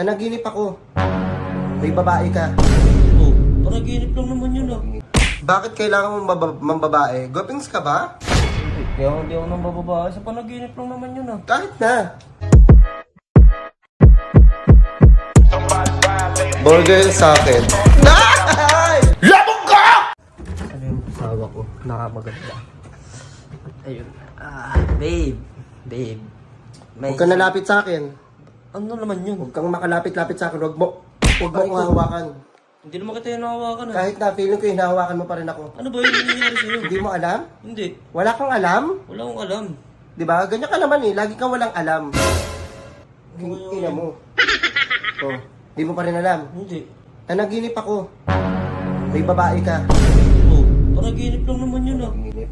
Nanaginip ako. May babae ka. Oh, panaginip lang naman yun ah. Bakit kailangan mong baba- mambabae? Gopings ka ba? Hindi, Kaya hindi ako nang bababae. Sa panaginip lang naman yun ah. Kahit na. Burger sa akin. Ay! Labog ka! Ano yung asawa ko? Nakamaganda. Ayun. Ah, babe. Babe. May... Huwag kang nalapit sa akin. Ano naman yun? Huwag kang makalapit-lapit sa akin. Huwag mo. Huwag mo akong hawakan. Hindi naman kita yung nakawakan ah. Kahit na feeling ko hinahawakan mo pa rin ako. Ano ba yung nangyayari sa'yo? Hindi mo alam? Hindi. Wala kang alam? Wala akong alam. Di ba? Ganyan ka naman eh. Lagi kang walang alam. Ina mo. Oh, di mo pa rin alam. Hindi. Nanaginip ako. May babae ka. Oh, panaginip lang naman yun ah. Panaginip.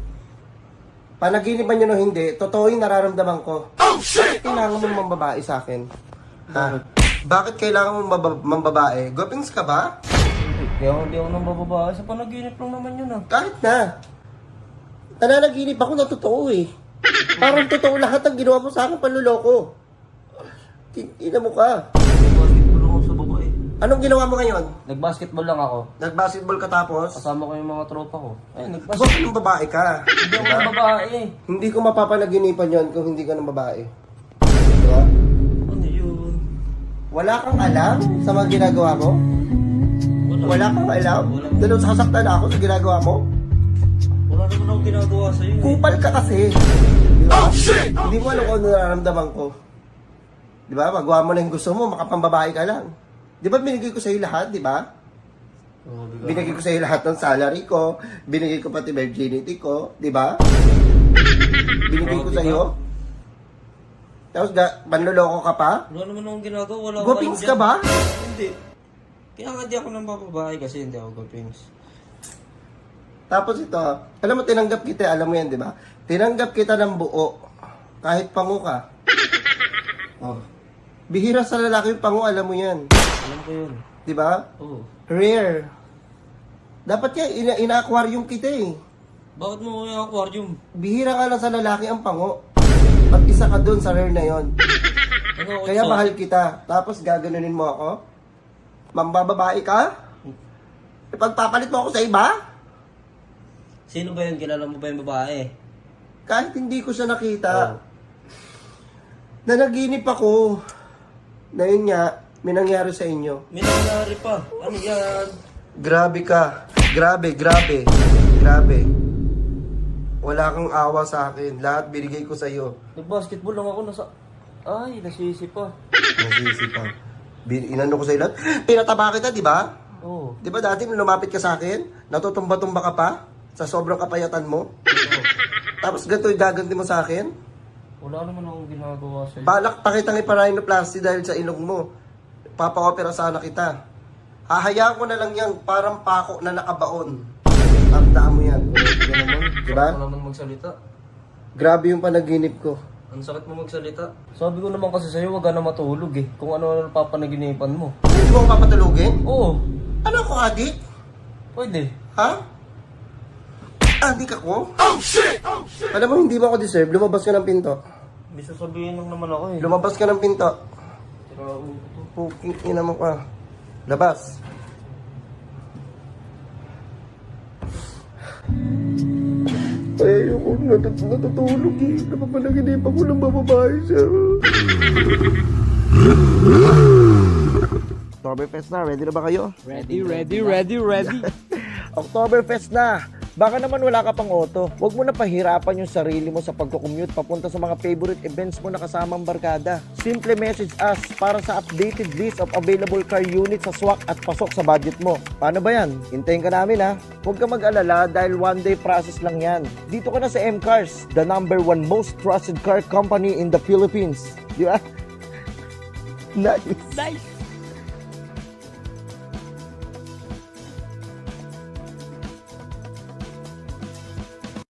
Panaginip man yun o hindi, totoo yung nararamdaman ko. Oh, shit! Kailangan mong mambabae sa akin? Ha? Bakit kailangan mong mambabae? Gopings ka ba? Kaya hindi ako nang bababae. Sa panaginip lang naman yun ah. Kahit na. Nananaginip ako na totoo eh. Parang totoo lahat ng ginawa mo sa akin panluloko. Ina mo ka. Nag-basketball ako sa babae. Anong ginawa mo ngayon? Nag-basketball lang ako. Nag-basketball ka tapos? Kasama ko yung mga tropa ko. Ayun, Bakit nag-basketball. ng babae ka? Hindi ako ng babae. Hindi ko mapapanaginipan yon kung hindi ka ng babae. Diba? Wala kang alam sa mga ginagawa mo? Wala. Wala kang alam? Wala. Dahil sasaktan ako sa ginagawa mo? Wala naman akong ginagawa sa'yo. eh. Kupal ka kasi. Di ba? Hindi mo alam kung ano nararamdaman ko. Di ba? Magawa mo na yung gusto mo, makapambabae ka lang. Di ba binigay ko sa'yo lahat, di ba? Oh? Binigay ko sa'yo lahat ng salary ko, binigay ko pati virginity ko, di ba? Binigay ko Oh, sa'yo. Tapos ga, manloloko ka pa? Wala naman akong ginagawa. Wala Gopings ka ba? Hindi. Kaya nga di ako nang bababae kasi hindi ako gopings. Tapos ito, alam mo, tinanggap kita, alam mo yan, di ba? Tinanggap kita ng buo, kahit pango ka. Oh. Bihira sa lalaki yung pango, alam mo yan. Alam ko yun. Di ba? Oh. Rare. Dapat kaya ina ina-aquarium kita eh. Bakit mo yung aquarium? Bihira nga lang sa lalaki ang pango. At isa ka dun sa rare na yon. Ano ako Kaya sa- mahal kita. Tapos gaganunin mo ako? Mambababae ka? Ipagpapalit mo ako sa iba? Sino ba yun? Kilala mo ba yung babae? Kahit hindi ko siya nakita. Oh. Nanaginip ako. Na yun nga, may nangyari sa inyo. May nangyari pa. Ano yan? Grabe ka. Grabe, grabe. Grabe. Wala kang awa sa akin. Lahat binigay ko sa'yo. Nag-basketball lang ako nasa... Ay, nasisi pa. Nasisi pa. Bin- inano ko sa'yo lahat. Pinataba kita, di ba? Oo. Di ba dati lumapit ka sa akin, natutumba-tumba ka pa sa sobrang kapayatan mo? Oo. Tapos ganito yung gaganti mo sa akin? Wala naman akong ginagawa sa'yo. Balak pa kitang iparhinoplasty dahil sa ilong mo. Papa-opera sana kita. Hahayaan ko na lang yan, parang pako na nakabaon. Tandaan mo yan. Grabe ka naman. Diba? Sakit mo naman magsalita. Grabe yung panaginip ko. Ang sakit mo magsalita. Sabi ko naman kasi sa'yo, wag ka na matulog eh. Kung ano ano papanaginipan mo. Hindi mo ako papatulugin? Oo. Ano ako, adik? Pwede. Ha? Adik ako? Oh, shit! Oh, shit! Alam mo, hindi mo ako deserve. Lumabas ka ng pinto. May sasabihin lang naman ako eh. Lumabas ka ng pinto. To. Puking ina mo ka. Labas. Ay, ayoko natut natutulog eh. Napapanaginipan ko ng bababae siya. Oktoberfest na. Ready na ba kayo? Ready, ready, ready, ready. Oktoberfest na! Baka naman wala ka pang auto. Huwag mo na pahirapan yung sarili mo sa pagko-commute papunta sa mga favorite events mo na kasamang barkada. Simple message us para sa updated list of available car units sa swak at pasok sa budget mo. Paano ba yan? Hintayin ka namin ha. Huwag ka mag-alala dahil one day process lang yan. Dito ka na sa M-Cars, the number one most trusted car company in the Philippines. Di ba? Nice. Nice.